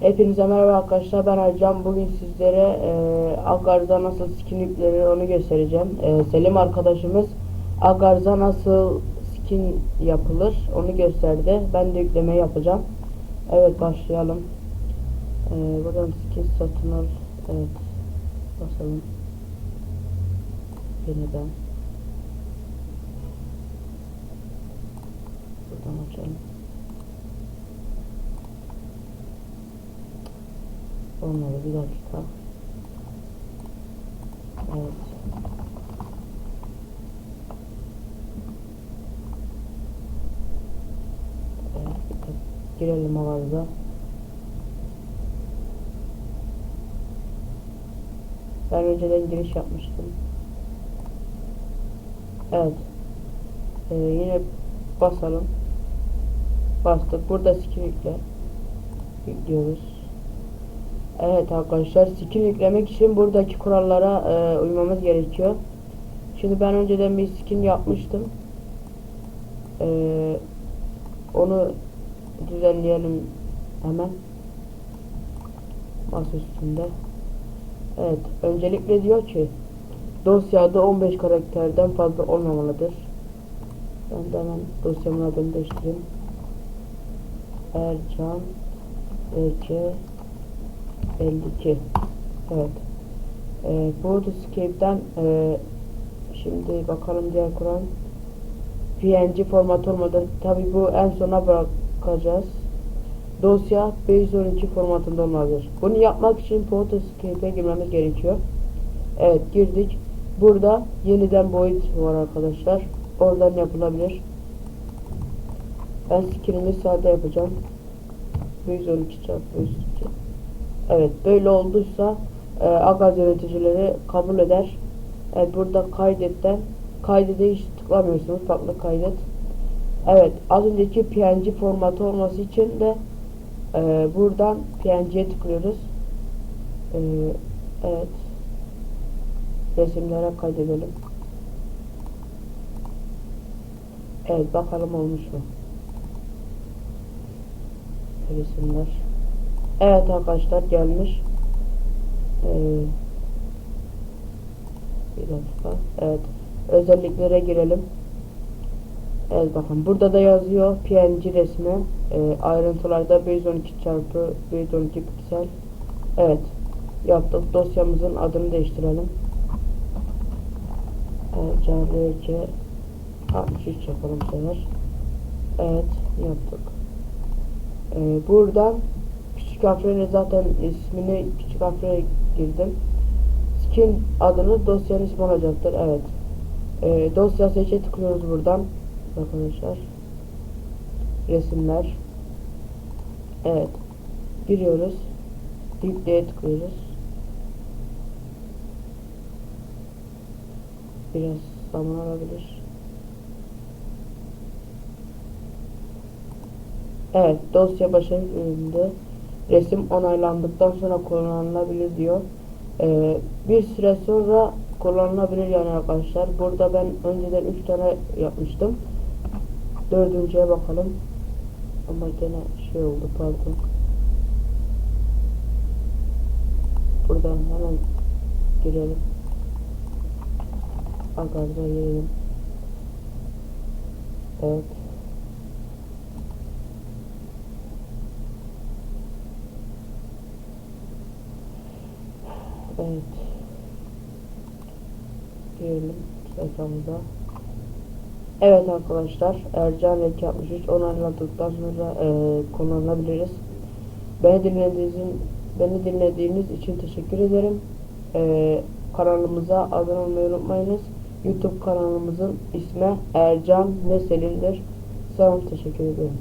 Hepinize merhaba arkadaşlar. Ben Ercan bugün sizlere e, Agarza nasıl skin onu göstereceğim. E, Selim arkadaşımız Agarza nasıl skin yapılır onu gösterdi. Ben de yükleme yapacağım. Evet başlayalım. E, buradan skin satın al. Evet basalım. Yeniden buradan açalım Olmadı bir dakika. Evet. Evet. Girelim avarıza. Ben önceden giriş yapmıştım. Evet. Ee, yine basalım. Bastık. Burada skin yükle. Yüklüyoruz. Evet arkadaşlar skin yüklemek için buradaki kurallara e, uymamız gerekiyor. Şimdi ben önceden bir skin yapmıştım. E, onu düzenleyelim hemen. Masa üstünde. Evet öncelikle diyor ki dosyada 15 karakterden fazla olmamalıdır. Ben de hemen dosyamın adını değiştireyim. Ercan DC 52 Evet. Ee, Boardscape'den e, Şimdi bakalım diğer Kur'an PNG format olmadan tabi bu en sona bırakacağız Dosya 512 formatında olmalıdır. Bunu yapmak için Boardscape'e girmemiz gerekiyor. Evet girdik. Burada yeniden boyut var arkadaşlar. Oradan yapılabilir. Ben skinimi sade yapacağım. 112 çarpı 102 Evet böyle olduysa e, Agaz yöneticileri kabul eder. Evet burada kaydetten kaydede hiç tıklamıyorsunuz. Farklı kaydet. Evet az önceki PNG formatı olması için de e, buradan PNG'ye tıklıyoruz. E, evet. Resimlere kaydedelim. Evet bakalım olmuş mu? Resimler. Evet arkadaşlar gelmiş. Ee, bir dakika. Evet. Özelliklere girelim. Evet bakın burada da yazıyor PNG resmi. Ee, ayrıntılarda 112 çarpı 112 piksel. Evet. Yaptık. Dosyamızın adını değiştirelim. Evet, CRC 63 yapalım sefer. Evet yaptık. Ee, buradan küçük harflerle zaten ismini küçük harflere girdim. Skin adını dosyanın ismi olacaktır. Evet. Ee, dosya seçe tıklıyoruz buradan. Arkadaşlar. Resimler. Evet. Giriyoruz. Yükleye tıklıyoruz. Biraz zaman alabilir. Evet, dosya başarılı üründe resim onaylandıktan sonra kullanılabilir diyor. Ee, bir süre sonra kullanılabilir yani arkadaşlar. Burada ben önceden 3 tane yapmıştım. Dördüncüye bakalım. Ama gene şey oldu pardon. Buradan hemen girelim. Agarda girelim. Evet. Evet. Girelim sayfamıza. Evet arkadaşlar Ercan Rek 63 onayladıktan sonra e, kullanabiliriz. Beni dinlediğiniz beni dinlediğiniz için teşekkür ederim. E, kanalımıza abone olmayı unutmayınız. YouTube kanalımızın ismi Ercan ve Selin'dir. Sağ olun teşekkür ederim.